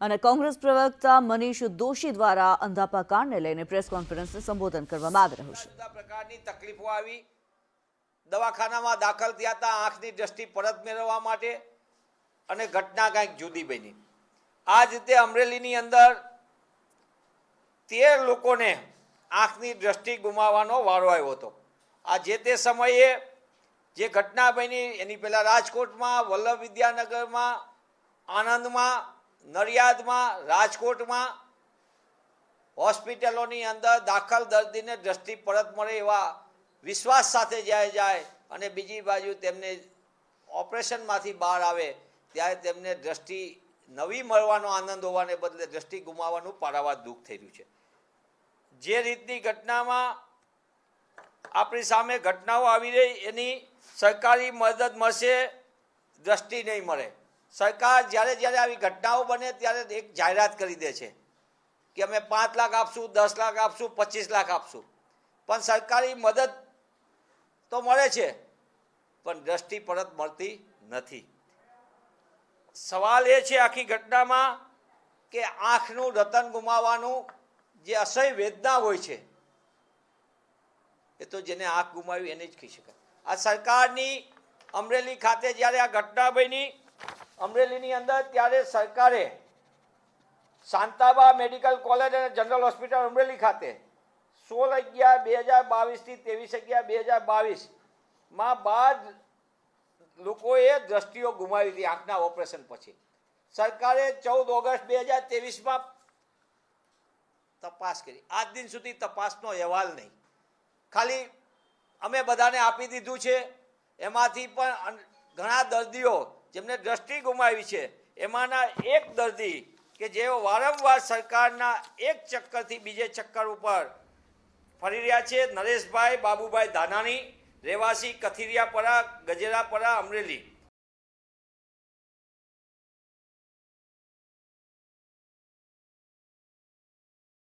અને કોંગ્રેસ પ્રવક્તા મનીષ દોશી દ્વારા અંધાપા કાંડને લઈને પ્રેસ કોન્ફરન્સને સંબોધન કરવામાં આવી રહ્યું છે. પ્રકારની તકલીફો આવી. દવાખાનામાં દાખલ થયા હતા, આંખની દ્રષ્ટિ પરત મેળવવા માટે અને ઘટના કંઈક જુદી બની. આ જ રીતે અમરેલીની અંદર તેર લોકોને આંખની દ્રષ્ટિ ગુમાવવાનો વારો આવ્યો હતો. આ જે તે સમયે જે ઘટના બની, એની પહેલાં રાજકોટમાં, વલ્લભ વિદ્યાનગરમાં, આણંદમાં નડિયાદમાં, રાજકોટમાં હોસ્પિટલોની અંદર દાખલ દર્દીને દ્રષ્ટિ પરત મળે એવા વિશ્વાસ સાથે જાય જાય અને બીજી બાજુ તેમને ઓપરેશનમાંથી બહાર આવે, ત્યારે તેમને દ્રષ્ટિ નવી મળવાનો આનંદ હોવાને બદલે દ્રષ્ટિ ગુમાવવાનું પારાવાર દુઃખ થઈ રહ્યું છે. જે રીતની ઘટનામાં આપણી સામે ઘટનાઓ આવી રહી, એની સરકારી મદદ મળશે, દ્રષ્ટિ નહીં મળે. સરકાર જ્યારે જ્યારે આવી ઘટનાઓ બને ત્યારે એક જાહેરાત કરી દે છે કે અમે પાંચ લાખ આપશું, દસ લાખ આપશું, પચીસ લાખ આપશું. પણ સરકારી મદદ તો મળે છે, પણ દ્રષ્ટિ પરત મળતી નથી. સવાલ એ છે આખી ઘટનામાં કે આંખનું રતન ગુમાવવાનું જે અસહ્ય વેદના હોય છે, એ તો જેને આંખ ગુમાવી એને જ કહી શકાય. આ સરકારની અમરેલી ખાતે જ્યારે આ ઘટના બની અમરેલીની અંદર ત્યારે સરકારે શાંતાબા મેડિકલ કોલેજ અને જનરલ હોસ્પિટલ અમરેલી ખાતે સોળ અગિયાર બે હજાર બાવીસથી ત્રેવીસ અગિયાર બે હજાર બાવીસમાં બાર લોકોએ દ્રષ્ટિઓ ગુમાવી હતી આંખના ઓપરેશન પછી. સરકારે ચૌદ ઓગસ્ટ બે હજાર ત્રેવીસમાં તપાસ કરી. આજ દિન સુધી તપાસનો અહેવાલ નહીં. ખાલી અમે બધાને આપી દીધું છે. એમાંથી પણ ઘણા દર્દીઓ જેમને દ્રષ્ટિ ગુમાવી છે, એમાંના એક દર્દી કે જેઓ વારંવાર સરકારના એક ચક્કરથી બીજે ચક્કર ઉપર ફરી રહ્યા છે, નરેશભાઈ બાબુભાઈ ધાનાણી રહેવાસી કથિરિયાપરા, ગજેરાપરા, અમરેલી.